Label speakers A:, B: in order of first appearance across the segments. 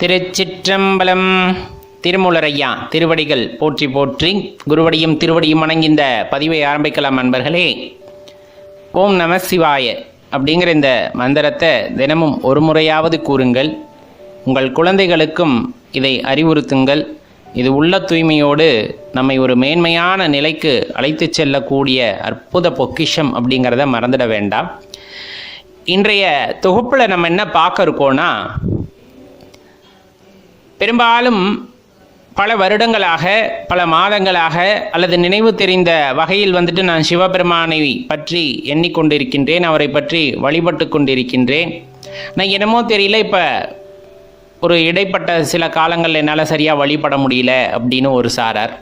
A: திருச்சிற்றம்பலம் திருமூலரையா திருவடிகள் போற்றி போற்றி குருவடியும் திருவடியும் வணங்கிந்த பதிவை ஆரம்பிக்கலாம் நண்பர்களே ஓம் நம சிவாய அப்படிங்கிற இந்த மந்திரத்தை தினமும் ஒரு முறையாவது கூறுங்கள். உங்கள் குழந்தைகளுக்கும் இதை அறிவுறுத்துங்கள். இது உள்ள தூய்மையோடு நம்மை ஒரு மேன்மையான நிலைக்கு அழைத்துச் செல்லக்கூடிய அற்புத பொக்கிஷம் அப்படிங்கிறத மறந்துட வேண்டாம். இன்றைய தொகுப்பில் நம்ம என்ன பார்க்க இருக்கோன்னா பெரும்பாலும் பல வருடங்களாக பல மாதங்களாக அல்லது நினைவு தெரிந்த வகையில் வந்துட்டு நான் சிவபெருமானை பற்றி எண்ணிக்கொண்டிருக்கின்றேன் அவரை பற்றி வழிபட்டு கொண்டிருக்கின்றேன். நான் என்னமோ தெரியல இப்போ ஒரு இடைப்பட்ட சில காலங்கள் என்னால் சரியாக வழிபட முடியல அப்படின்னு ஒரு சாரார்.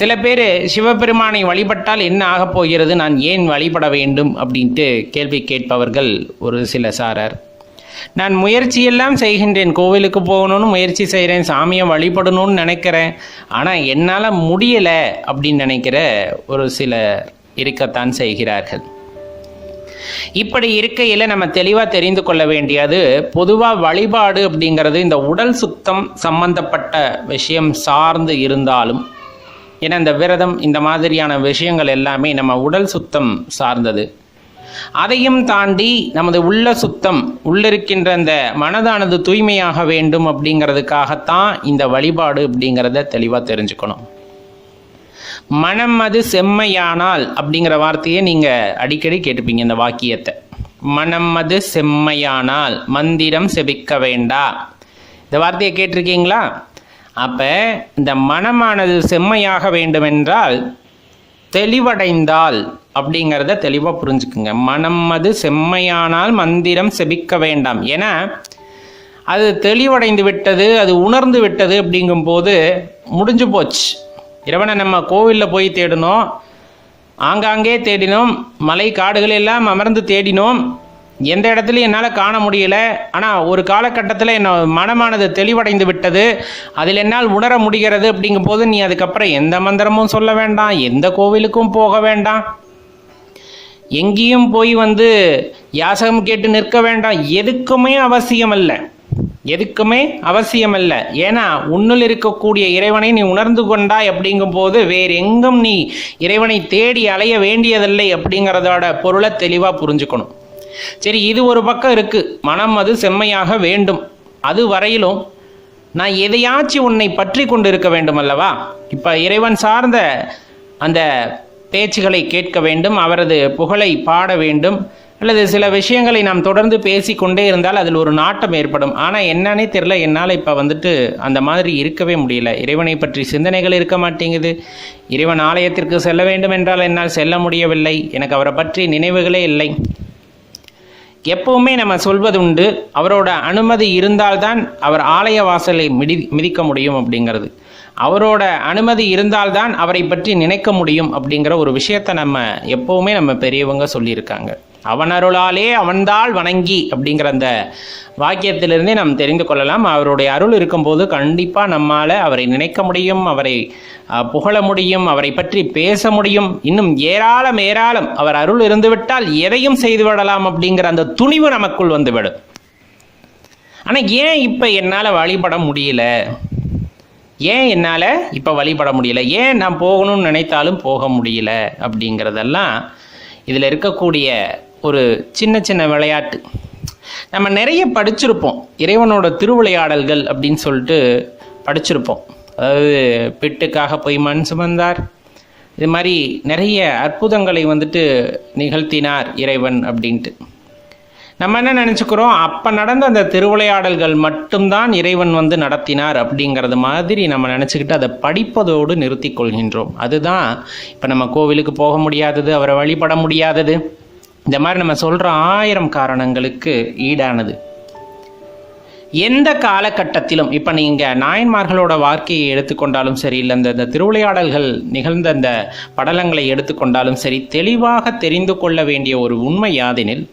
A: சில பேர் சிவபெருமானை வழிபட்டால் என்ன ஆகப் போகிறது நான் ஏன் வழிபட வேண்டும் அப்படின்ட்டு கேள்வி கேட்பவர்கள் ஒரு சில சாரார். நான் முயற்சியெல்லாம் செய்கின்றேன். கோவிலுக்கு போகணும்னு முயற்சி செய்கிறேன் சாமியை வழிபடணும்னு நினைக்கிறேன். ஆனால் என்னால் முடியலை அப்படின்னு நினைக்கிற ஒரு சிலர் இருக்கத்தான் செய்கிறார்கள். இப்படி இருக்கையில் நம்ம தெளிவாக தெரிந்து கொள்ள வேண்டியது பொதுவாக வழிபாடு அப்படிங்கிறது இந்த உடல் சுத்தம் சம்பந்தப்பட்ட விஷயம் சார்ந்து இருந்தாலும் ஏன்னா இந்த விரதம் இந்த மாதிரியான விஷயங்கள் எல்லாமே நம்ம உடல் சுத்தம் சார்ந்தது. அதையும் தாண்டி நமது உள்ள சுத்தம் உள்ளிருக்கின்ற அந்த மனதானது தூய்மையாக வேண்டும் அப்படிங்கிறதுக்காகத்தான் இந்த வழிபாடு அப்படிங்கிறத தெளிவாக தெரிஞ்சுக்கணும். மனம் அது செம்மையானால் அப்படிங்கிற வார்த்தையை நீங்கள் அடிக்கடி கேட்டுப்பீங்க இந்த வாக்கியத்தை. மனம் அது செம்மையானால் மந்திரம் செபிக்க வேண்டா. இந்த வார்த்தையை கேட்டிருக்கீங்களா? அப்போ இந்த மனமானது செம்மையாக வேண்டுமென்றால் தெளிவடைந்தால் அப்படிங்கிறத தெளிவாக புரிஞ்சுக்குங்க. மனம் அது செம்மையானால் மந்திரம் செபிக்க வேண்டாம். என அது தெளிவடைந்து விட்டது அது உணர்ந்து விட்டது அப்படிங்கும்போது முடிஞ்சு போச்சு. இறைவனை நம்ம கோவிலில் போய் தேடினோம். ஆங்காங்கே தேடினோம். மலை காடுகள் எல்லாம் அமர்ந்து தேடினோம். எந்த இடத்துலையும் என்னால் காண முடியல. ஆனால் ஒரு காலகட்டத்தில் என்ன மனமானது தெளிவடைந்து விட்டது. அதில் என்னால் உணர முடிகிறது அப்படிங்கும்போது நீ அதுக்கப்புறம் எந்த மந்திரமும் சொல்ல வேண்டாம். எந்த கோவிலுக்கும் போக வேண்டாம். எங்கேயும் போய் வந்து யாசகம் கேட்டு நிற்க வேண்டாம். எதுக்குமே அவசியம் அல்ல எதுக்குமே அவசியம் அல்ல ஏன்னா உன்னுள் இருக்கக்கூடிய இறைவனை நீ உணர்ந்து கொண்டாய் அப்படிங்கும்போது வேறு எங்கும் நீ இறைவனை தேடி அலைய வேண்டியதில்லை அப்படிங்கிறதோட பொருளை தெளிவாக புரிஞ்சுக்கணும். சரி இது ஒரு பக்கம் இருக்கு. மனம் அது செம்மையாக வேண்டும். அது வரையிலும் நான் எதையாச்சும் உன்னை பற்றி கொண்டு இருக்க வேண்டும் அல்லவா இப்போ இறைவன் சார்ந்த அந்த பேச்சுகளை கேட்க வேண்டும் அவரது புகழை பாட வேண்டும் அல்லது சில விஷயங்களை நாம் தொடர்ந்து பேசிக்கொண்டே இருந்தால் அதில் ஒரு நாட்டம் ஏற்படும். ஆனால் என்னன்னே தெரில என்னால் இப்போ வந்துட்டு அந்த மாதிரி இருக்கவே முடியல. இறைவனை பற்றி சிந்தனைகள் இருக்க மாட்டேங்குது. இறைவன் ஆலயத்திற்கு செல்ல வேண்டும் என்றால் என்னால் செல்ல முடியவில்லை. எனக்கு அவரை பற்றி நினைவுகளே இல்லை. எப்பவுமே நம்ம சொல்வதுண்டு அவரோட அனுமதி இருந்தால்தான் அவர் ஆலய வாசலை மிதி மிதிக்க முடியும் அப்படிங்கிறது. அவரோட அனுமதி இருந்தால்தான் அவரை பற்றி நினைக்க முடியும் அப்படிங்கிற ஒரு விஷயத்தை நம்ம எப்பவுமே நம்ம பெரியவங்க சொல்லியிருக்காங்க. அவனருளாலே அவன்தால் அவன்தாள் வணங்கி அப்படிங்கிற அந்த வாக்கியத்திலிருந்தே நாம் தெரிந்து கொள்ளலாம். அவருடைய அருள் இருக்கும்போது கண்டிப்பாக நம்மால் அவரை நினைக்க முடியும் அவரை புகழ முடியும் அவரை பற்றி பேச முடியும். இன்னும் ஏராளம் ஏராளம் அவர் அருள் இருந்துவிட்டால் எதையும் செய்துவிடலாம் அப்படிங்கிற அந்த துணிவு நமக்குள் வந்துவிடும். ஆனால் ஏன் இப்போ என்னால் வழிபட முடியல? ஏன் என்னால் இப்போ வழிபட முடியல? ஏன் நான் போகணும்னு நினைத்தாலும் போக முடியல? அப்படிங்கிறதெல்லாம் இதில் இருக்கக்கூடிய ஒரு சின்ன சின்ன விளையாட்டு. நம்ம நிறைய படிச்சிருப்போம். இறைவனோட திருவிளையாடல்கள் அப்படின்னு சொல்லிட்டு படிச்சிருப்போம். அதாவது பிட்டுக்காக போய் மண் சுமந்தார். இது மாதிரி நிறைய அற்புதங்களை வந்துட்டு நிகழ்த்தினார் இறைவன் அப்படின்ட்டு. நம்ம என்ன நினச்சிக்கிறோம்? அப்போ நடந்த அந்த திருவிளையாடல்கள் மட்டும்தான் இறைவன் வந்து நடத்தினார் அப்படிங்கிறது மாதிரி நம்ம நினச்சிக்கிட்டு அதை படிப்பதோடு நிறுத்தி கொள்கின்றோம். அதுதான் இப்போ நம்ம கோவிலுக்கு போக முடியாதது அவரை வழிபட முடியாதது. இந்த மாதிரி நம்ம சொல்கிற ஆயிரம் காரணங்களுக்கு ஈடானது. எந்த காலகட்டத்திலும் இப்போ நீங்கள் நாயன்மார்களோட வாழ்க்கையை எடுத்துக்கொண்டாலும் சரி இல்லை இந்த இந்த திருவிளையாடல்கள் நிகழ்ந்த அந்த படலங்களை எடுத்துக்கொண்டாலும் சரி தெளிவாக தெரிந்து கொள்ள வேண்டிய ஒரு உண்மை யாதெனில்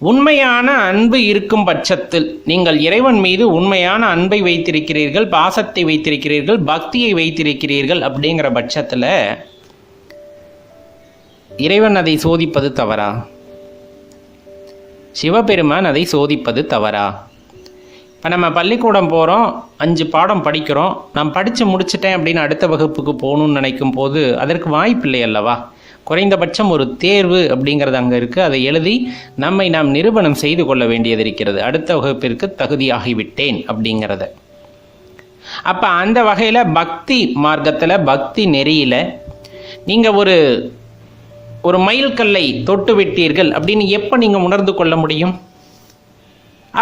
A: உண்மையான அன்பு இருக்கும் பட்சத்தில் நீங்கள் இறைவன் மீது உண்மையான அன்பை வைத்திருக்கிறீர்கள் பாசத்தை வைத்திருக்கிறீர்கள் பக்தியை வைத்திருக்கிறீர்கள் அப்படிங்கிற பட்சத்தில் இறைவன் அதை சோதிப்பது தவறா? சிவபெருமான் அதை சோதிப்பது தவறா? இப்போ நம்ம பள்ளிக்கூடம் போகிறோம் அஞ்சு பாடம் படிக்கிறோம் நான் படித்து முடிச்சிட்டேன் அப்படின்னு அடுத்த வகுப்புக்கு போகணும்னு நினைக்கும் போது அதற்கு வாய்ப்பில்லை அல்லவா? குறைந்தபட்சம் ஒரு தேர்வு அப்படிங்கிறது அங்கே இருக்குது அதை எழுதி நம்மை நாம் நிரூபணம் செய்து கொள்ள வேண்டியது இருக்கிறது. அடுத்த வகுப்பிற்கு தகுதியாகிவிட்டேன் அப்படிங்கிறத. அப்போ அந்த வகையில் பக்தி மார்க்கத்தில் பக்தி நெறியில் நீங்கள் ஒரு ஒரு மைல்கல்லை தொட்டு விட்டீர்கள் அப்படின்னு எப்போ நீங்கள் உணர்ந்து கொள்ள முடியும்?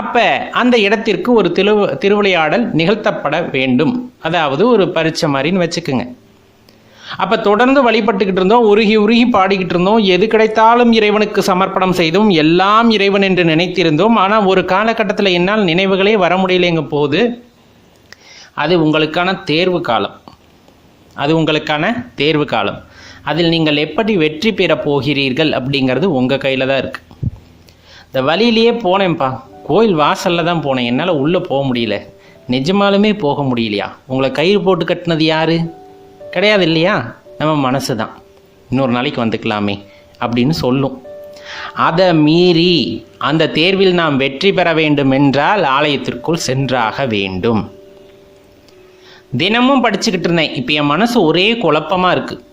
A: அப்போ அந்த இடத்திற்கு ஒரு திரு திருவிளையாடல் நிகழ்த்தப்பட வேண்டும். அதாவது ஒரு பரிச்சை மாதிரின்னு வச்சுக்கோங்க. அப்போ தொடர்ந்து வழிபட்டுக்கிட்டு இருந்தோம் உருகி உருகி பாடிக்கிட்டு இருந்தோம். எது கிடைத்தாலும் இறைவனுக்கு சமர்ப்பணம் செய்தோம் எல்லாம் இறைவன் என்று நினைத்திருந்தோம். ஆனால் ஒரு காலகட்டத்தில் என்னால் நினைவுகளே வர முடியலைங்க போது அது உங்களுக்கான தேர்வு காலம். அது உங்களுக்கான தேர்வு காலம். அதில் நீங்கள் எப்படி வெற்றி பெற போகிறீர்கள் அப்படிங்கிறது உங்கள் கையில் தான் இருக்குது இந்த வழியிலேயே போனேன்ப்பா. கோயில் வாசலில் தான் போனேன். என்னால் உள்ளே போக முடியல. நிஜமாலுமே போக முடியலையா? உங்களை கயிறு போட்டு கட்டினது யாரு? கிடையாது இல்லையா நம்ம மனசு தான் இன்னொரு நாளைக்கு வந்துக்கலாமே அப்படின்னு சொல்லும். அதை மீறி அந்த தேர்வில் நாம் வெற்றி பெற வேண்டும் என்றால் ஆலயத்திற்குள் சென்றாக வேண்டும். தினமும் படிச்சுக்கிட்டு இருந்தேன். இப்போ என் மனசு ஒரே குழப்பமாக இருக்குது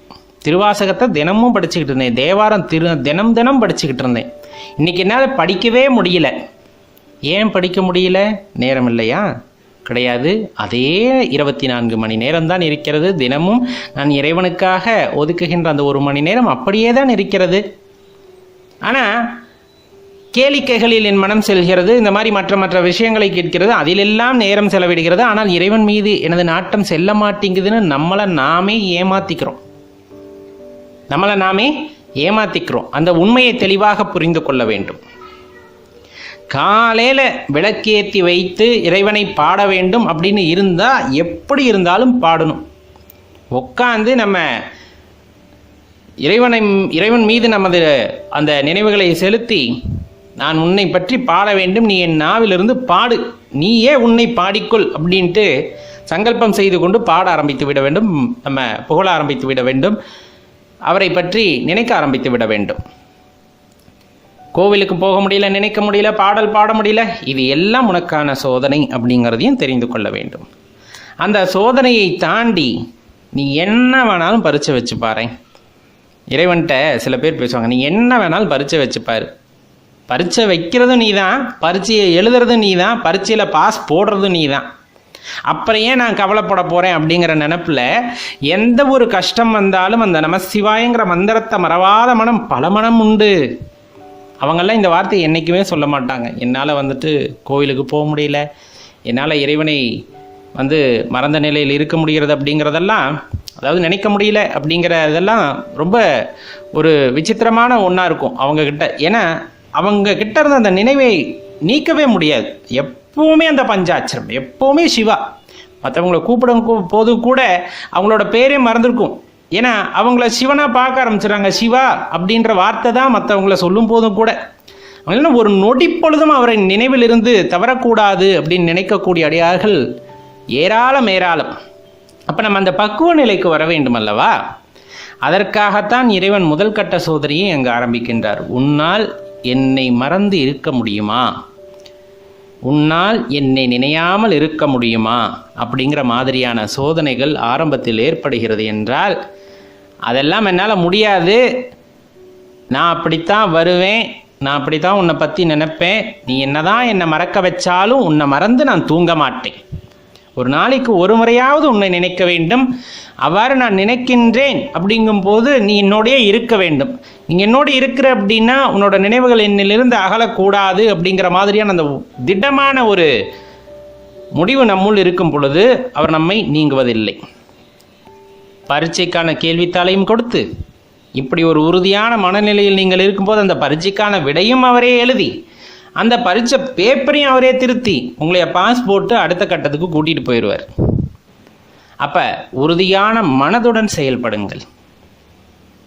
A: திருவாசகத்தை தினமும் படிச்சுக்கிட்டு இருந்தேன். தேவாரம் திரு தினம் தினம் படிச்சுக்கிட்டு இருந்தேன். இன்னைக்கு என்னால் படிக்கவே முடியல. ஏன் படிக்க முடியல? நேரம் இல்லையா? கிடையாது. அதே இருபத்தி நான்கு மணி நேரம்தான் இருக்கிறது. தினமும் நான் இறைவனுக்காக ஒதுக்குகின்ற அந்த ஒரு மணி நேரம் அப்படியே தான் இருக்கிறது. ஆனால் கேளிக்கைகளில் என் மனம் செல்கிறது இந்த மாதிரி மற்ற மற்ற விஷயங்களை கேட்கிறது அதிலெல்லாம் நேரம் செலவிடுகிறது. ஆனால் இறைவன் மீது எனது நாட்டம் செல்ல மாட்டேங்குதுன்னு நம்மளை நாமே ஏமாத்திக்கிறோம். நம்மளை நாமே ஏமாத்திக்கிறோம். அந்த உண்மையை தெளிவாக புரிந்து கொள்ள வேண்டும். காலையில் விளக்கேற்றி வைத்து இறைவனை பாட வேண்டும் அப்படின்னு இருந்தால் எப்படி இருந்தாலும் பாடணும். உட்காந்து நம்ம இறைவனை இறைவன் மீது நமது அந்த நினைவுகளை செலுத்தி நான் உன்னை பற்றி பாட வேண்டும் நீ என் நாவிலிருந்து பாடு நீயே உன்னை பாடிக்கொள் அப்படின்ட்டு சங்கல்பம் செய்து கொண்டு பாட ஆரம்பித்து விட வேண்டும் நம்ம புகழ ஆரம்பித்து விட வேண்டும் அவரை பற்றி நினைக்க ஆரம்பித்து விட வேண்டும். கோவிலுக்கு போக முடியல நினைக்க முடியல பாடல் பாட முடியல இது எல்லாம் உனக்கான சோதனை அப்படிங்கிறதையும் தெரிந்து கொள்ள வேண்டும். அந்த சோதனையை தாண்டி நீ என்ன வேணாலும் பறித்து வச்சு பாரு இறைவன்கிட்ட சில பேர் பேசுவாங்க நீ என்ன வேணாலும் பறித்து வச்சு பாரு. பரீட்சை வைக்கிறதும் நீ தான் பரீட்சையை எழுதுறதும் நீ தான் பரீட்சையில் பாஸ் போடுறதும் நீ தான் அப்புறம் ஏன் நான் கவலைப்பட போகிறேன் அப்படிங்கிற நினப்பில் எந்த ஒரு கஷ்டம் வந்தாலும் அந்த நமசிவாயங்கிற மந்திரத்தை மறவாத மனம் பல மனம் உண்டு. அவங்கெல்லாம் இந்த வார்த்தையை என்றைக்குமே சொல்ல மாட்டாங்க. என்னால் வந்துட்டு கோவிலுக்கு போக முடியல. என்னால் இறைவனை வந்து மறந்த நிலையில் இருக்க முடிகிறது அப்படிங்கிறதெல்லாம் அதாவது நினைக்க முடியல அப்படிங்கிற இதெல்லாம் ரொம்ப ஒரு விசித்திரமான ஒன்றா இருக்கும் அவங்கக்கிட்ட ஏன்னா அவங்க கிட்ட இருந்த அந்த நினைவை நீக்கவே முடியாது. எப்போவுமே அந்த பஞ்சாட்சரம் எப்போவுமே சிவா. மற்றவங்கள கூப்பிடும் கூ- போது கூட அவங்களோட பேரே மறந்துருக்கும். ஏன்னா அவங்கள சிவனாக பார்க்க ஆரம்பிச்சிடுறாங்க. சிவா அப்படின்ற வார்த்தை தான் மற்றவங்கள சொல்லும் போதும் கூட அவங்க ஒரு நொடி பொழுதும் அவரை நினைவிலிருந்து தவறக்கூடாது அப்படின்னு நினைக்கக்கூடிய அடியார்கள் ஏராளம் ஏராளம். அப்போ நம்ம அந்த பக்குவ நிலைக்கு வர வேண்டும் அல்லவா? அதற்காகத்தான் இறைவன் முதல் கட்ட சோதனையை அங்கு ஆரம்பிக்கின்றார். உன்னால் என்னை மறந்து இருக்க முடியுமா? உன்னால் என்னை நினையாமல் இருக்க முடியுமா? அப்படிங்கிற மாதிரியான சோதனைகள் ஆரம்பத்தில் ஏற்படுகிறது என்றால் அதெல்லாம் என்னால் முடியாது. நான் அப்படித்தான் வருவேன். நான் அப்படித்தான் உன்னை பற்றி நினைப்பேன். நீ என்னதான் என்னை மறக்க வச்சாலும் உன்னை மறந்து நான் தூங்க மாட்டேன். ஒரு நாளைக்கு ஒரு முறையாவது உன்னை நினைக்க வேண்டும். அவ்வாறு நான் நினைக்கின்றேன் அப்படிங்கும்போது நீ என்னோடயே இருக்க வேண்டும். நீ என்னோடு இருக்கிற அப்படின்னா உன்னோட நினைவுகள் என்னிலிருந்து அகலக்கூடாது அப்படிங்கிற மாதிரியான அந்த திடமான ஒரு முடிவு நம்முள் இருக்கும் பொழுது அவர் நம்மை நீங்குவதில்லை. பரீட்சைக்கான கேள்வித்தாளையும் கொடுத்து இப்படி ஒரு உறுதியான மனநிலையில் நீங்கள் இருக்கும்போது அந்த பரீட்சைக்கான விடையும் அவரே எழுதி அந்த பரீட்சை பேப்பரையும் அவரே திருத்தி உங்களைய பாஸ் போட்டு அடுத்த கட்டத்துக்கு கூட்டிகிட்டு போயிடுவார். அப்போ உறுதியான மனதுடன் செயல்படுங்கள்.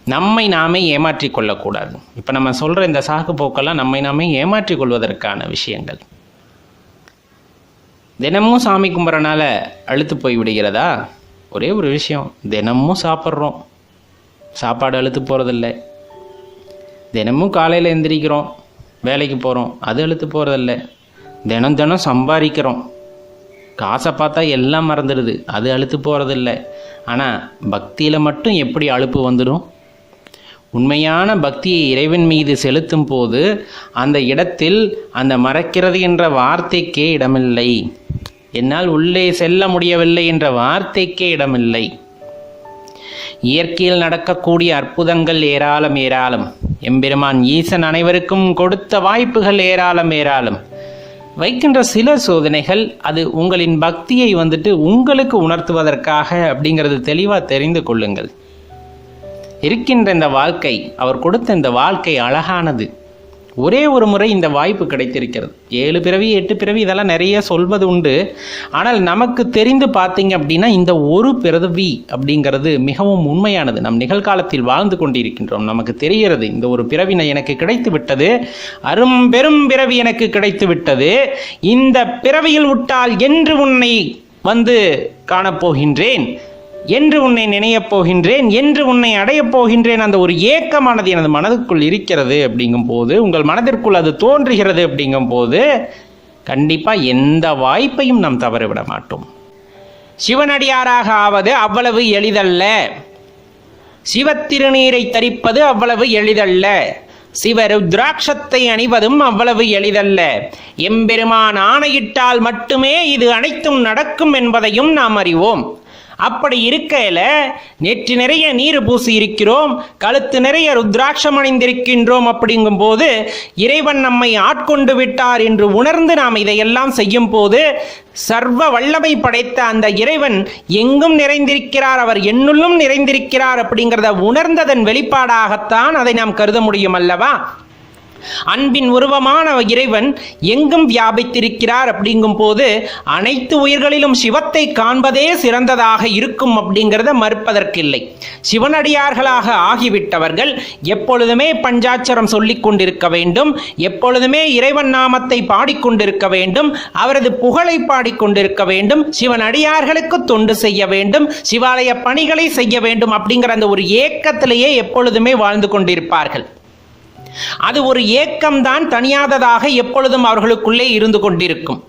A: நம்மை நாமே ஏமாற்றிக் கொள்ளக்கூடாது. இப்போ நம்ம சொல்கிற இந்த சாக்கு போக்கெல்லாம் நம்மை நாமே ஏமாற்றிக் கொள்வதற்கான விஷயங்கள். தினமும் சாமி கும்பிட்றனால அழுத்து போய் விடுகிறதா? ஒரே ஒரு விஷயம் தினமும் சாப்பிட்றோம். சாப்பாடு அழுத்து போகிறதில்ல தினமும் காலையில் எந்திரிக்கிறோம் வேலைக்கு போகிறோம் அது அழுத்து போகிறதில்ல தினம் தினம் சம்பாதிக்கிறோம். காசை பார்த்தா எல்லாம் மறந்துடுது அது அழுத்து போகிறதில்ல ஆனால் பக்தியில் மட்டும் எப்படி அலுப்பு வந்துடும்? உண்மையான பக்தியை இறைவன் மீது செலுத்தும் போது அந்த இடத்தில் அந்த மறக்கிறது என்ற வார்த்தைக்கே இடமில்லை. என்னால் உள்ளே செல்ல முடியவில்லை என்ற வார்த்தைக்கே இடமில்லை. இயற்கையில் நடக்கக்கூடிய அற்புதங்கள் ஏராளம் ஏராளம். எம்பெருமான் ஈசன் அனைவருக்கும் கொடுத்த வாய்ப்புகள் ஏராளம் ஏராளம். வைக்கின்ற சில சோதனைகள் அது உங்களின் பக்தியை வந்துட்டு உங்களுக்கு உணர்த்துவதற்காக அப்படிங்கிறது தெளிவாக தெரிந்து கொள்ளுங்கள். இருக்கின்ற இந்த வாழ்க்கை அவர் கொடுத்த இந்த வாழ்க்கை அழகானது. ஒரே ஒரு முறை இந்த வாய்ப்பு கிடைத்திருக்கிறது. ஏழு பிறவி எட்டு பிறவி இதெல்லாம் நிறைய சொல்வது உண்டு. ஆனால் நமக்கு தெரிந்து பார்த்தீங்க அப்படின்னா இந்த ஒரு பிறவி அப்படிங்கிறது மிகவும் உண்மையானது. நம் நிகழ்காலத்தில் வாழ்ந்து கொண்டிருக்கின்றோம். நமக்கு தெரிகிறது இந்த ஒரு பிறவினை எனக்கு கிடைத்து விட்டது. அரும் பெரும் பிறவி எனக்கு கிடைத்து விட்டது. இந்த பிறவியில் விட்டால் என்று உன்னை வந்து காணப்போகின்றேன். என்று உன்னை நினையப் போகின்றேன் என்று உன்னை அடையப் போகின்றேன் அந்த ஒரு ஏக்கமானது எனது மனதுக்குள் இருக்கிறது அப்படிங்கும் போது உங்கள் மனதிற்குள் அது தோன்றுகிறது அப்படிங்கும் போது கண்டிப்பாக எந்த வாய்ப்பையும் நாம் தவறவிட மாட்டோம். சிவனடியாராக ஆவது அவ்வளவு எளிதல்ல. சிவத்திருநீரை தரிப்பது அவ்வளவு எளிதல்ல. சிவருத்ராட்சத்தை அணிவதும் அவ்வளவு எளிதல்ல. எம்பெருமான் ஆணையிட்டால் மட்டுமே இது அனைத்தும் நடக்கும் என்பதையும் நாம் அறிவோம். அப்படி இருக்கையில நெற்றி நிறைய நீர் பூசி இருக்கிறோம் கழுத்து நிறைய ருத்ராட்சம் அணிந்திருக்கின்றோம் அப்படிங்கும்போது இறைவன் நம்மை ஆட்கொண்டு விட்டார் என்று உணர்ந்து நாம் இதையெல்லாம் செய்யும் போது சர்வ வல்லமை படைத்த அந்த இறைவன் எங்கும் நிறைந்திருக்கிறார் அவர் என்னுள்ளும் நிறைந்திருக்கிறார் அப்படிங்கிறத உணர்ந்ததன் வெளிப்பாடாகத்தான் அதை நாம் கருத முடியும் அல்லவா? அன்பின் உருவமான இறைவன் எங்கும் வியாபித்திருக்கிறார் அப்படிங்கும் போது அனைத்து உயிர்களிலும் சிவத்தை காண்பதே சிறந்ததாக இருக்கும் அப்படிங்கிறத மறுப்பதற்கில்லை. சிவனடியார்களாக ஆகிவிட்டவர்கள் எப்பொழுதுமே பஞ்சாட்சரம் சொல்லிக் கொண்டிருக்க வேண்டும் எப்பொழுதுமே இறைவன் நாமத்தை பாடிக்கொண்டிருக்க வேண்டும் அவரது புகழை பாடிக்கொண்டிருக்க வேண்டும் சிவனடியார்களுக்கு தொண்டு செய்ய வேண்டும் சிவாலய பணிகளை செய்ய வேண்டும் அப்படிங்கிற அந்த ஒரு ஏக்கத்திலேயே எப்பொழுதுமே வாழ்ந்து கொண்டிருப்பார்கள். அது ஒரு ஏக்கம்தான் தனியாததாக எப்பொழுதும் அவர்களுக்குள்ளே இருந்து கொண்டிருக்கும்.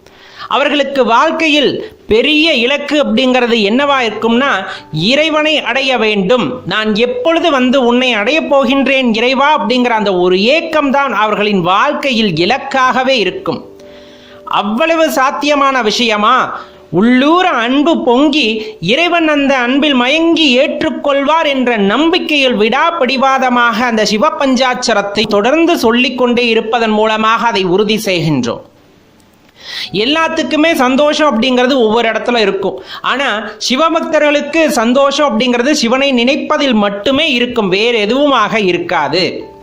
A: அவர்களுக்கு வாழ்க்கையில் பெரிய இலக்கு அப்படிங்கிறது என்னவா இருக்கும்னா இறைவனை அடைய வேண்டும். நான் எப்பொழுது வந்து உன்னை அடையப் போகின்றேன் இறைவா அப்படிங்கிற அந்த ஒரு ஏக்கம்தான் அவர்களின் வாழ்க்கையில் இலக்காகவே இருக்கும். அவ்வளவு சாத்தியமான விஷயமா? உள்ளூர அன்பு பொங்கி இறைவன் அந்த அன்பில் மயங்கி ஏற்றுக்கொள்வார் என்ற நம்பிக்கையில் விடாப்பிடிவாதமாக அந்த சிவபஞ்சாட்சரத்தை தொடர்ந்து சொல்லிக்கொண்டே இருப்பதன் மூலமாக அதை உறுதி செய்கின்றோம். எல்லாத்துக்குமே சந்தோஷம் அப்படிங்கிறது ஒவ்வொரு இடத்துல இருக்கும். ஆனா சிவபக்தர்களுக்கு சந்தோஷம் அப்படிங்கிறது சிவனை நினைப்பதில் மட்டுமே இருக்கும் வேறு எதுவுமாக இருக்காது.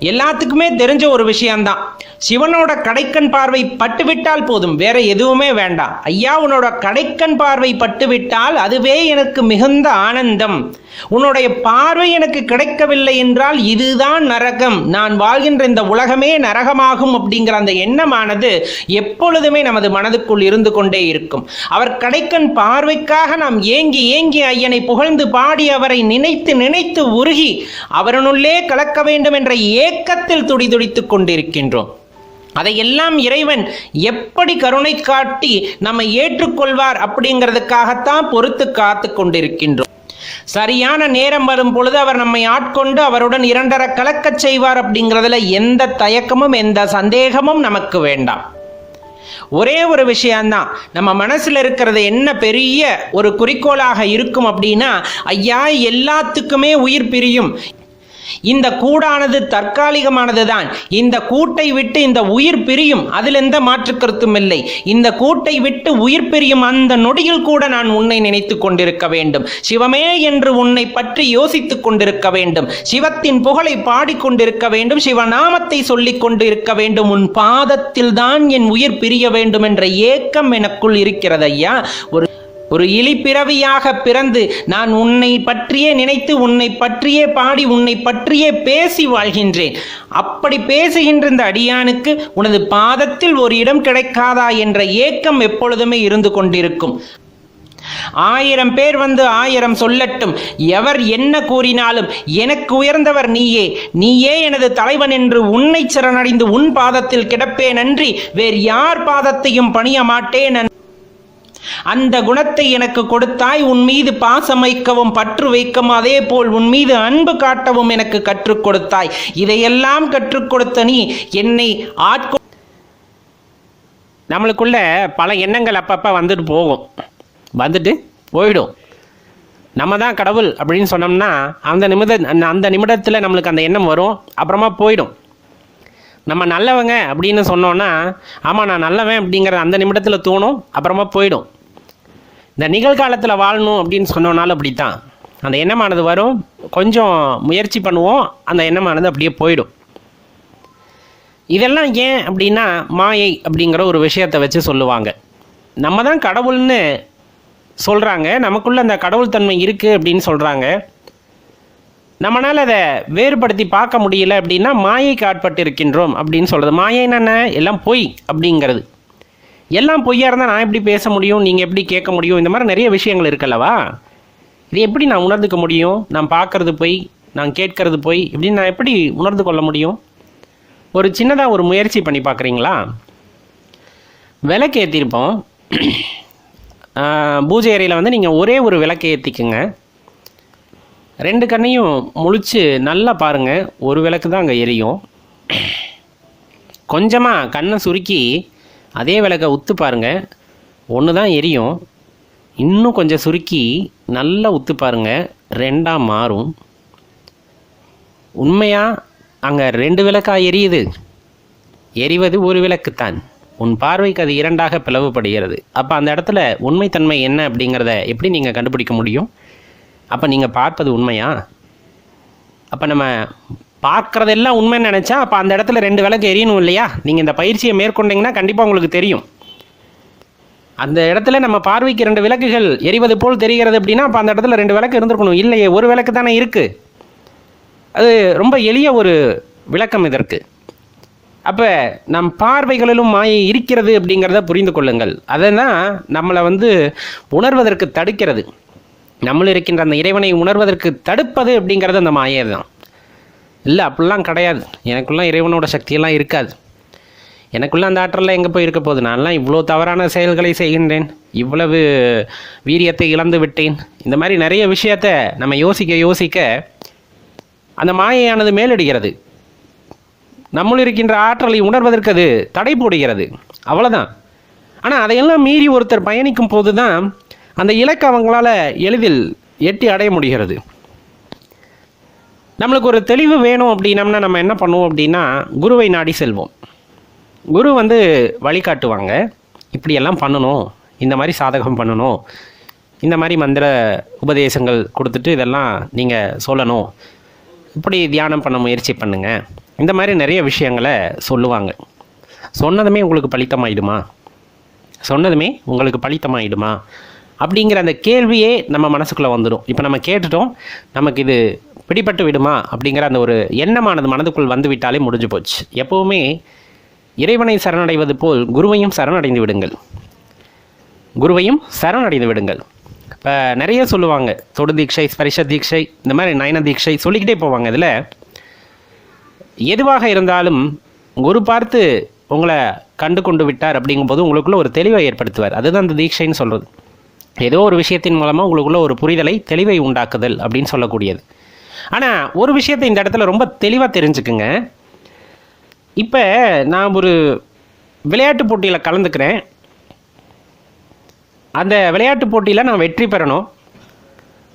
A: எல்லாத்துக்குமே தெரிஞ்ச ஒரு விஷயம்தான். சிவனோட கடைக்கண் பார்வை பட்டுவிட்டால் போதும் வேற எதுவுமே வேண்டாம். ஐயா உன்னோட கடைக்கண் பார்வை பட்டுவிட்டால் அதுவே எனக்கு மிகுந்த ஆனந்தம். உன்னுடைய பார்வை எனக்கு கிடைக்கவில்லை என்றால் இதுதான் நரகம். நான் வாழ்கின்ற இந்த உலகமே நரகமாகும் அப்படிங்கிற அந்த எண்ணமானது எப்பொழுதுமே நமது மனதுக்குள் இருந்து கொண்டே இருக்கும். அவர் கடைக்கண் பார்வைக்காக நாம் ஏங்கி ஏங்கி ஐயனை புகழ்ந்து பாடி அவரை நினைத்து நினைத்து உருகி அவரனுள்ளே கலக்க வேண்டும் என்ற ஏக்கத்தில் துடிதுடித்துக் கொண்டிருக்கின்றோம். அதையெல்லாம் இறைவன் எப்படி கருணை காட்டி நம்மை ஏற்றுக்கொள்வார் அப்படிங்கிறதுக்காகத்தான் பொறுத்து காத்து கொண்டிருக்கின்றோம். சரியான நேரம் வரும் பொழுது அவர் நம்மை ஆட்கொண்டு அவருடன் இரண்டர கலக்கச் செய்வார் அப்படிங்கிறதுல எந்த தயக்கமும் எந்த சந்தேகமும் நமக்கு வேண்டாம். ஒரே ஒரு விஷயம்தான். நம்ம மனசுல இருக்கிறது என்ன பெரிய ஒரு குறிக்கோளாக இருக்கும் அப்படின்னா ஐயா எல்லாத்துக்குமே உயிர் பிரியும். இந்த கூடானது தற்காலிகமானது தான் இந்த கூட்டை விட்டு இந்த உயிர் பிரியும். அதில் எந்த மாற்று கருத்தும் இல்லை. இந்த கூட்டை விட்டு உயிர் பிரியும் அந்த நொடியில் கூட நான் உன்னை நினைத்து கொண்டிருக்க வேண்டும். சிவமே என்று உன்னை பற்றி யோசித்துக் கொண்டிருக்க வேண்டும். சிவத்தின் புகழை பாடிக்கொண்டிருக்க வேண்டும். சிவநாமத்தை சொல்லிக் கொண்டிருக்க வேண்டும். உன் பாதத்தில் தான் என் உயிர் பிரிய வேண்டும் என்ற ஏக்கம் எனக்குள் இருக்கிறது ஐயா. ஒரு ஒரு இழிப்பிறவியாக பிறந்து நான் உன்னை பற்றியே நினைத்து உன்னை பற்றியே பாடி உன்னை பற்றியே பேசி வாழ்கின்றேன். அப்படி பேசுகின்ற இந்த அடியானுக்கு உனது பாதத்தில் ஒரு இடம் கிடைக்காதா என்ற ஏக்கம் எப்பொழுதுமே இருந்து கொண்டிருக்கும். ஆயிரம் பேர் வந்து ஆயிரம் சொல்லட்டும். எவர் என்ன கூறினாலும் எனக்கு உயர்ந்தவர் நீயே. நீயே எனது தலைவன் என்று உன்னை சரணடைந்து உன் பாதத்தில் கிடப்பேன் அன்றி வேறு யார் பாதத்தையும் பணிய மாட்டேன் அந்த குணத்தை எனக்கு கொடுத்தாய் உன் மீது பாசம் வைக்கவும் பற்று வைக்கவும் அதே போல் உன் மீது அன்பு காட்டவும் எனக்கு கற்றுக் கொடுத்தாய். இதையெல்லாம் கற்றுக் கொடுத்த நீ என்னை ஆட்கொ நம்மளுக்குள்ள பல எண்ணங்கள் அப்பப்போ வந்துட்டு போகும். வந்துட்டு போயிடும். நம்ம தான் கடவுள் அப்படின்னு சொன்னோம்னா அந்த நிமிட அந்த நிமிடத்தில் நம்மளுக்கு அந்த எண்ணம் வரும். அப்புறமா போயிடும். நம்ம நல்லவங்க அப்படின்னு சொன்னோன்னா ஆமாம் நான் நல்லவன் அப்படிங்கிற அந்த நிமிடத்தில் தோணும் அப்புறமா போயிடும். இந்த நிகழ்காலத்தில் வாழணும் அப்படின்னு சொன்னோனாலும் அப்படி தான் அந்த எண்ணமானது வரும். கொஞ்சம் முயற்சி பண்ணுவோம் அந்த எண்ணமானது அப்படியே போயிடும். இதெல்லாம் ஏன் அப்படின்னா மாயை அப்படிங்கிற ஒரு விஷயத்தை வச்சு சொல்லுவாங்க. நம்ம தான் கடவுள்னு சொல்கிறாங்க நமக்குள்ளே அந்த கடவுள் தன்மை இருக்குது அப்படின்னு சொல்கிறாங்க நம்மளால் அதை வேறுபடுத்தி பார்க்க முடியல அப்படின்னா மாயைக்கு ஆட்பட்டு இருக்கின்றோம் அப்படின்னு சொல்கிறது மாயை என்ன எல்லாம் பொய் அப்படிங்கிறது. எல்லாம் பொய்யாக இருந்தால் நான் எப்படி பேச முடியும்? நீங்கள் எப்படி கேட்க முடியும்? இந்த மாதிரி நிறைய விஷயங்கள் இருக்குல்லவா? இது எப்படி நான் உணர்ந்துக்க முடியும்? நான் பார்க்கறது பொய் நான் கேட்கறது பொய் இப்படின்னு நான் எப்படி உணர்ந்து கொள்ள முடியும்? ஒரு சின்னதாக ஒரு முயற்சி பண்ணி பார்க்குறீங்களா? விளக்கு ஏற்றிருப்போம் பூஜை அறையில் வந்து நீங்கள் ஒரே ஒரு விளக்கு ஏற்றிக்குங்க ரெண்டு கண்ணையும் முழிச்சு நல்லா பாருங்கள் ஒரு விளக்கு தான் அங்கே எரியும். கொஞ்சமாக கண்ணை சுருக்கி அதே விளக்கை உத்து பாருங்கள் ஒன்று தான் எரியும். இன்னும் கொஞ்சம் சுருக்கி நல்லா உத்து பாருங்கள் ரெண்டாக மாறும். உண்மையாக அங்கே ரெண்டு விளக்கா எரியுது? எரிவது ஒரு விளக்குத்தான் உன் பார்வைக்கு அது இரண்டாக பிளவுபடுகிறது. அப்போ அந்த இடத்துல உண்மைத்தன்மை என்ன அப்படிங்கிறத எப்படி நீங்கள் கண்டுபிடிக்க முடியும்? அப்போ நீங்கள் பார்ப்பது உண்மையா? அப்போ நம்ம பார்க்குறதெல்லாம் உண்மைன்னு நினச்சா அப்போ அந்த இடத்துல ரெண்டு விளக்கு எரியணும் இல்லையா? நீங்கள் இந்த பயிற்சியை மேற்கொண்டீங்கன்னா கண்டிப்பாக உங்களுக்கு தெரியும். அந்த இடத்துல நம்ம பார்வைக்கு ரெண்டு விளக்குகள் எரிவது போல் தெரிகிறது அப்படின்னா அப்போ அந்த இடத்துல ரெண்டு விளக்கு இருந்திருக்கணும். இல்லையே ஒரு விளக்கு தானே இருக்குது அது ரொம்ப எளிய ஒரு விளக்கம் இதற்கு. அப்போ நம் பார்வைகளிலும் மாயை இருக்கிறது அப்படிங்கிறத புரிந்து கொள்ளுங்கள். அதை தான் நம்மளை வந்து உணர்வதற்கு தடுக்கிறது. நம்மள இருக்கின்ற அந்த இறைவனை உணர்வதற்கு தடுப்பது அப்படிங்கிறது அந்த மாயை தான் இல்லை அப்படிலாம் கிடையாது. எனக்குள்ள இறைவனோட சக்தியெல்லாம் இருக்காது. எனக்குள்ளே அந்த ஆற்றலில் எங்கே போய் இருக்க போகுது? நான்லாம் இவ்வளோ தவறான செயல்களை செய்கின்றேன். இவ்வளவு வீரியத்தை இழந்து விட்டேன். இந்த மாதிரி நிறைய விஷயத்த நம்ம யோசிக்க யோசிக்க அந்த மாயையானது மேலடுகிறது. நம்முள் இருக்கின்ற ஆற்றலை உணர்வதற்கு அது தடை போடுகிறது. அவ்வளோதான் ஆனால் அதையெல்லாம் மீறி ஒருத்தர் பயணிக்கும் போது தான் அந்த இலக்கை அவங்களால எளிதில் எட்டி அடைய முடிகிறது. நம்மளுக்கு ஒரு தெளிவு வேணும் அப்படின்னம்னா நம்ம என்ன பண்ணுவோம் அப்படின்னா குருவை நாடி செல்வோம். குரு வந்து வழிகாட்டுவாங்க இப்படியெல்லாம் பண்ணணும். இந்த மாதிரி சாதகம் பண்ணணும். இந்த மாதிரி மந்திர உபதேசங்கள் கொடுத்துட்டு இதெல்லாம் நீங்கள் சொல்லணும். இப்படி தியானம் பண்ண முயற்சி பண்ணுங்கள் இந்த மாதிரி நிறைய விஷயங்களை சொல்லுவாங்க. சொன்னதுமே உங்களுக்கு பலித்தமாயிடுமா? சொன்னதுமே உங்களுக்கு பலித்தமாயிடுமா? அப்படிங்கிற அந்த கேள்வியே நம்ம மனசுக்குள்ளே வந்துடும் இப்போ நம்ம கேட்டுட்டோம் நமக்கு இது பிடிப்பட்டு விடுமா அப்படிங்கிற அந்த ஒரு எண்ணமானது மனதுக்குள் வந்து விட்டாலே முடிஞ்சு போச்சு. எப்போவுமே இறைவனை சரணடைவது போல் குருவையும் சரணடைந்து விடுங்கள். குருவையும் சரணடைந்து விடுங்கள். இப்போ நிறைய சொல்லுவாங்க தொடு தீட்சை ஸ்பரிஷ தீட்சை இந்த மாதிரி நயன தீட்சை சொல்லிக்கிட்டே போவாங்க இதில். எதுவாக இருந்தாலும் குரு பார்த்து உங்களை கண்டு கொண்டு விட்டார் அப்படிங்கும்போது உங்களுக்குள்ள ஒரு தெளிவை ஏற்படுத்துவார். அதுதான் அந்த தீட்சைன்னு சொல்கிறது ஏதோ ஒரு விஷயத்தின் மூலமாக உங்களுக்குள்ள ஒரு புரிதலை தெளிவை உண்டாக்குதல் அப்படின்னு சொல்லக்கூடியது. ஆனால் ஒரு விஷயத்தை இந்த இடத்துல ரொம்ப தெளிவாக தெரிஞ்சுக்குங்க. இப்போ நான் ஒரு விளையாட்டு போட்டியில் கலந்துக்கிறேன். அந்த விளையாட்டு போட்டியில் நான் வெற்றி பெறணும்.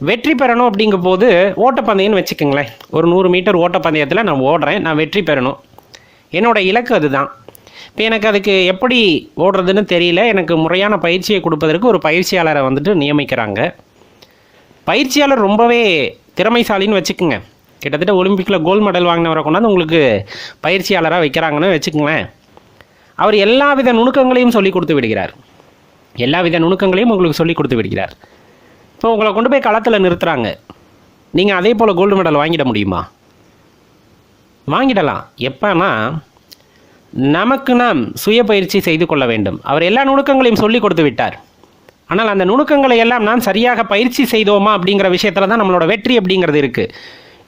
A: வெற்றி பெறணும் அப்படிங்கும் போது ஓட்டப்பந்தயம்னு வச்சுக்கோங்களேன். ஒரு நூறு மீட்டர் ஓட்டப்பந்தயத்தில் நான் ஓடுறேன் நான் வெற்றி பெறணும். என்னோட இலக்கு அதுதான். இப்போ எனக்கு அதுக்கு எப்படி ஓடுறதுன்னு தெரியல. எனக்கு முறையான பயிற்சியை கொடுப்பதற்கு ஒரு பயிற்சியாளரை வந்துட்டு நியமிக்கிறாங்க. பயிற்சியாளர் ரொம்பவே திறமைசாலின்னு வச்சுக்கோங்க. கிட்டத்தட்ட ஒலிம்பிக்கில் கோல்டு மெடல் வாங்கினவரை கொண்டாந்து உங்களுக்கு பயிற்சியாளராக வைக்கிறாங்கன்னு வச்சுக்கோங்களேன். அவர் எல்லா வித நுணுக்கங்களையும் சொல்லி கொடுத்து விடுகிறார். எல்லா வித நுணுக்கங்களையும் உங்களுக்கு சொல்லி கொடுத்து விடுகிறார். இப்போ உங்களை கொண்டு போய் களத்தில் நிறுத்துகிறாங்க நீங்கள் அதே போல் கோல்டு மெடல் வாங்கிட முடியுமா? வாங்கிடலாம். எப்போனா நமக்கு நாம் சுய பயிற்சி செய்து கொள்ள வேண்டும். அவர் எல்லா நுணுக்கங்களையும் சொல்லி கொடுத்து விட்டார். ஆனால் அந்த நுணுக்கங்களை எல்லாம் நாம் சரியாக பயிற்சி செய்தோமா அப்படிங்கிற விஷயத்தில் தான் நம்மளோட வெற்றி அப்படிங்கிறது இருக்குது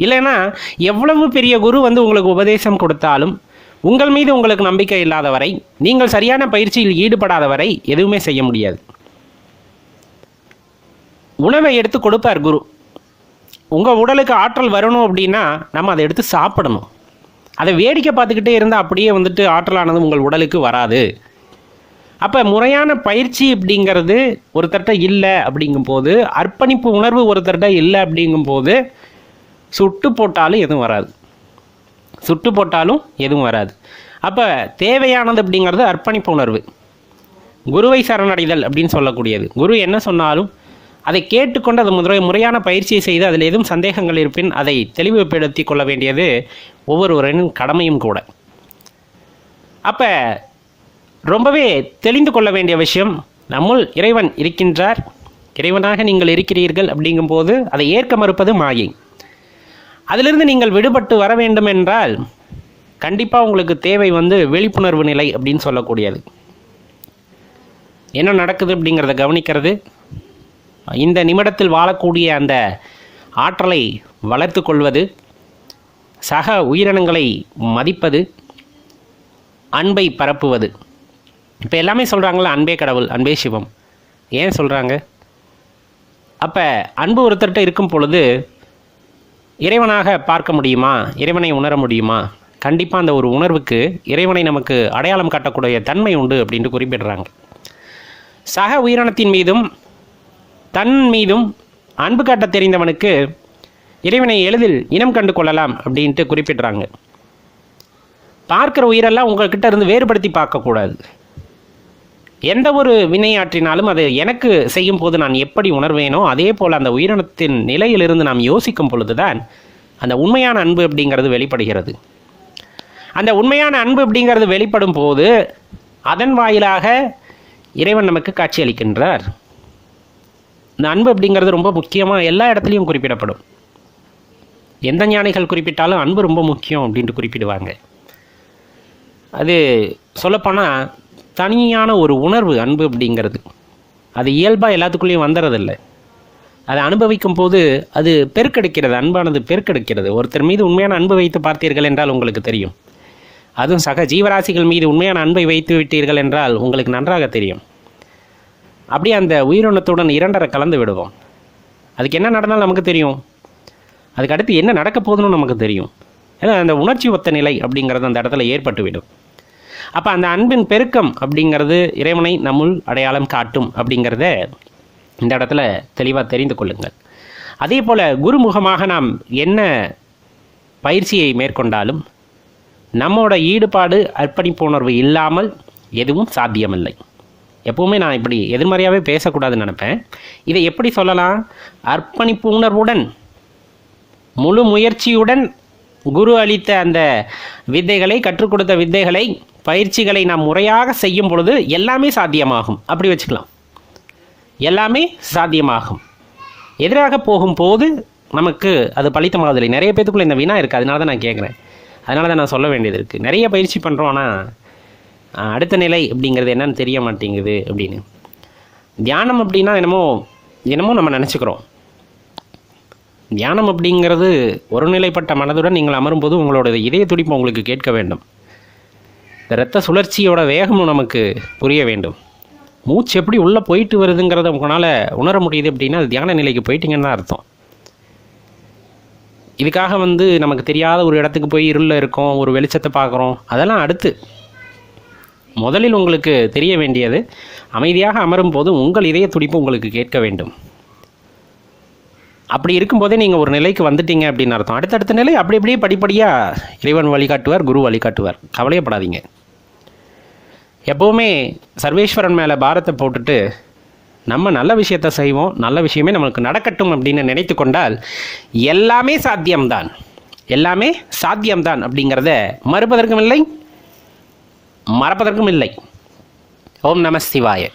A: இல்லைன்னா எவ்வளவு பெரிய குரு வந்து உங்களுக்கு உபதேசம் கொடுத்தாலும் உங்கள் மீது உங்களுக்கு நம்பிக்கை இல்லாத வரை நீங்கள் சரியான பயிற்சியில் ஈடுபடாத வரை எதுவுமே செய்ய முடியாது. உணவை எடுத்து கொடுப்பார் குரு. உங்கள் உடலுக்கு ஆற்றல் வரணும் அப்படின்னா நம்ம அதை எடுத்து சாப்பிடணும். அதை வேடிக்கை பார்த்துக்கிட்டே இருந்தால் அப்படியே வந்துட்டு ஆற்றலானது உங்கள் உடலுக்கு வராது. அப்போ முறையான பயிற்சி அப்படிங்கிறது ஒருத்தர்கிட்ட இல்லை அப்படிங்கும்போது அர்ப்பணிப்பு உணர்வு ஒருத்தர்கிட்ட இல்லை அப்படிங்கும்போது சுட்டு போட்டாலும் எதுவும் வராது. சுட்டு போட்டாலும் எதுவும் வராது. அப்போ தேவையானது அப்படிங்கிறது அர்ப்பணிப்பு உணர்வு. குருவை சரணடைதல் அப்படின்னு சொல்லக்கூடியது. குரு என்ன சொன்னாலும் அதை கேட்டுக்கொண்டு அது முறை முறையான பயிற்சியை செய்து அதில் எதுவும் சந்தேகங்கள் இருப்பின் அதை தெளிவுபடுத்தி கொள்ள வேண்டியது ஒவ்வொருவரின் கடமையும் கூட. அப்போ ரொம்பவே தெளிந்து கொள்ள வேண்டிய விஷயம் நம்முள் இறைவன் இருக்கின்றார் இறைவனாக நீங்கள் இருக்கிறீர்கள் அப்படிங்கும்போது அதை ஏற்க மறுப்பது மாயை. அதிலிருந்து நீங்கள் விடுபட்டு வர வேண்டும் என்றால் கண்டிப்பாக உங்களுக்கு தேவை வந்து விழிப்புணர்வு நிலை அப்படின்னு சொல்லக்கூடியது. என்ன நடக்குது அப்படிங்கிறத கவனிக்கிறது. இந்த நிமிடத்தில் வாழக்கூடிய அந்த ஆற்றலை வளர்த்து கொள்வது சக உயிரினங்களை மதிப்பது அன்பை பரப்புவது. இப்போ எல்லாமே சொல்கிறாங்களா அன்பே கடவுள் அன்பே சிவம். ஏன் சொல்கிறாங்க அப்போ அன்பு ஒருத்தர்கிட்ட இருக்கும் பொழுது இறைவனாக பார்க்க முடியுமா? இறைவனை உணர முடியுமா? கண்டிப்பாக அந்த ஒரு உணர்வுக்கு இறைவனை நமக்கு அடையாளம் காட்டக்கூடிய தன்மை உண்டு அப்படின்ட்டு குறிப்பிடுறாங்க. சக உயிரினத்தின் மீதும் தன் மீதும் அன்பு காட்ட தெரிந்தவனுக்கு இறைவனை எளிதில் இனம் கண்டு கொள்ளலாம் அப்படின்ட்டு குறிப்பிடுறாங்க. பார்க்குற உயிரெல்லாம் உங்கள்கிட்ட இருந்து வேறுபடுத்தி பார்க்கக்கூடாது எந்த ஒரு வினையாற்றினாலும் அதை எனக்கு செய்யும் போது நான் எப்படி உணர்வேனோ அதே போல் அந்த உயிரினத்தின் நிலையிலிருந்து நாம் யோசிக்கும் பொழுதுதான் அந்த உண்மையான அன்பு அப்படிங்கிறது வெளிப்படுகிறது. அந்த உண்மையான அன்பு அப்படிங்கிறது வெளிப்படும் போது அதன் வாயிலாக இறைவன் நமக்கு காட்சியளிக்கின்றார். இந்த அன்பு அப்படிங்கிறது ரொம்ப முக்கியமாக எல்லா இடத்துலையும் குறிப்பிடப்படும். எந்த ஞானிகள் குறிப்பிட்டாலும் அன்பு ரொம்ப முக்கியம் அப்படின்ட்டு குறிப்பிடுவாங்க. அது சொல்லப்போனால் தனியான ஒரு உணர்வு அன்பு அப்படிங்கிறது. அது இயல்பாக எல்லாத்துக்குள்ளேயும் வந்துடுறதில்ல அதை அனுபவிக்கும் போது அது பெருக்கெடுக்கிறது அன்பானது பெருக்கெடுக்கிறது. ஒருத்தர் மீது உண்மையான அன்பு வைத்து பார்த்தீர்கள் என்றால் உங்களுக்கு தெரியும். அதுவும் சக ஜீவராசிகள் மீது உண்மையான அன்பை வைத்து விட்டீர்கள் என்றால் உங்களுக்கு நன்றாக தெரியும். அப்படியே அந்த உயிரினத்துடன் இரண்டரை கலந்து விடுவோம். அதுக்கு என்ன நடந்தாலும் நமக்கு தெரியும். அதுக்கு அடுத்து என்ன நடக்க போகுதுன்னு நமக்கு தெரியும். ஏன்னா அந்த உணர்ச்சி ஒத்த நிலை அப்படிங்கிறது அந்த இடத்துல ஏற்பட்டுவிடும். அப்போ அந்த அன்பின் பெருக்கம் அப்படிங்கிறது இறைவனை நம்முள் அடையாளம் காட்டும் அப்படிங்கிறத இந்த இடத்துல தெளிவாக தெரிந்து கொள்ளுங்கள். அதே போல் குருமுகமாக நாம் என்ன பயிற்சியை மேற்கொண்டாலும் நம்மோட ஈடுபாடு அர்ப்பணிப்பு உணர்வு இல்லாமல் எதுவும் சாத்தியமில்லை. எப்பவுமே நான் இப்படி எதிர்மறையாகவே பேசக்கூடாதுன்னு நினைப்பேன். இதை எப்படி சொல்லலாம்? அர்ப்பணிப்பு உணர்வுடன் முழு முயற்சியுடன் குரு அளித்த அந்த வித்தைகளை கற்றுக் கொடுத்த வித்தைகளை பயிற்சிகளை நாம் முறையாக செய்யும் பொழுது எல்லாமே சாத்தியமாகும். அப்படி வச்சுக்கலாம். எல்லாமே சாத்தியமாகும். எதிராக போகும்போது நமக்கு அது பலித்தமாவதில்லை நிறைய பேத்துக்குள்ளே இந்த வினா இருக்குது அதனால தான் நான் கேட்குறேன் அதனால தான் நான் சொல்ல வேண்டியது இருக்குது நிறைய பயிற்சி பண்ணுறோம் ஆனால் அடுத்த நிலை அப்படிங்கிறது என்னன்னு தெரிய மாட்டேங்குது அப்படின்னு. தியானம் அப்படின்னா என்னமோ என்னமோ நம்ம நினச்சிக்கிறோம். தியானம் அப்படிங்கிறது ஒருநிலைப்பட்ட மனதுடன் நீங்கள் அமரும்போது உங்களோட இதய துடிப்பு உங்களுக்கு கேட்க வேண்டும். இந்த இரத்த சுழற்சியோட வேகமும் நமக்கு புரிய வேண்டும். மூச்சு எப்படி உள்ளே போயிட்டு வருதுங்கிறத உங்களால் உணர முடியுது அப்படின்னா அது தியான நிலைக்கு போயிட்டீங்கன்னு தான் அர்த்தம். இதுக்காக வந்து நமக்கு தெரியாத ஒரு இடத்துக்கு போய் இருளில் இருக்கோம் ஒரு வெளிச்சத்தை பார்க்குறோம் அதெல்லாம் அடுத்து. முதலில் உங்களுக்கு தெரிய வேண்டியது அமைதியாக அமரும் போது உங்கள் இதய துடிப்பு உங்களுக்கு கேட்க வேண்டும். அப்படி இருக்கும்போதே நீங்கள் ஒரு நிலைக்கு வந்துட்டீங்க அப்படின்னு அர்த்தம். அடுத்தடுத்த நிலை அப்படி அப்படியே படிப்படியாக இறைவன் வழிகாட்டுவார் குரு வழிகாட்டுவார். கவலையப்படாதீங்க. எப்போவுமே சர்வேஸ்வரன் மேலே பாரத்தை போட்டுட்டு நம்ம நல்ல விஷயத்தை செய்வோம் நல்ல விஷயமே நம்மளுக்கு நடக்கட்டும் அப்படின்னு நினைத்து கொண்டால் எல்லாமே சாத்தியம்தான். எல்லாமே சாத்தியம்தான் அப்படிங்கிறத மறுப்பதற்கும் இல்லை மறப்பதற்கும் இல்லை. ஓம் நம சிவாய.